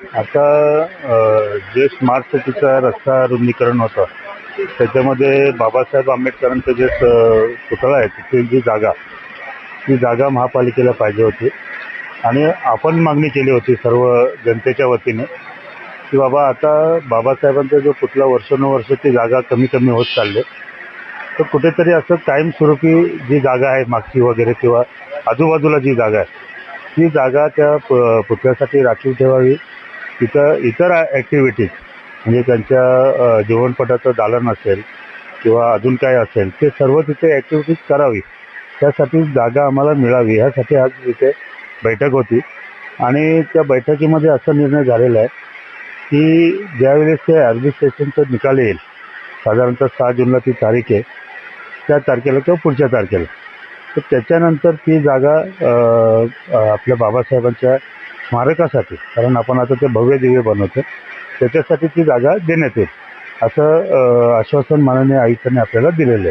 आता जे स्मार्ट सिटीचा रस्ता रुंदीकरण होतं त्याच्यामध्ये बाबासाहेब आंबेडकरांचं जे पुतळा आहे तिथली जी जागा ती जागा महापालिकेला पाहिजे होती. आणि आपण मागणी केली होती सर्व जनतेच्या वतीने की बाबा आता बाबासाहेबांचा जो पुतळा वर्षानुवर्ष ती जागा कमी कमी होत चालले तर कुठेतरी असं कायमस्वरूपी जी जागा आहे मागची वगैरे किंवा आजूबाजूला जी जागा आहे ती जागा त्या प- पुतळ्यासाठी राखीव ठेवावी. तिथं इतर ॲक्टिव्हिटीज म्हणजे त्यांच्या जीवनपटाचं दालन असेल किंवा अजून काय असेल ते सर्व तिथे ॲक्टिव्हिटीज करावी. त्यासाठी जागा आम्हाला मिळावी. ह्यासाठी आज तिथे बैठक होती. आणि त्या बैठकीमध्ये असा निर्णय झालेला आहे की ज्यावेळेस ते ॲडमिनिस्ट्रेशनचा निकाल येईल साधारणतः सहा जूनला ती तारीख आहे त्या तारखेला किंवा पुढच्या तारखेला. तर त्याच्यानंतर ती जागा आपल्या बाबासाहेबांच्या स्मारकासाठी कारण आपण आता ते भव्य दिव्य बनवतो त्याच्यासाठी ती जागा देण्यात येईल असं आश्वासन माननीय आयुक्तांनी आपल्याला दिलेलं आहे.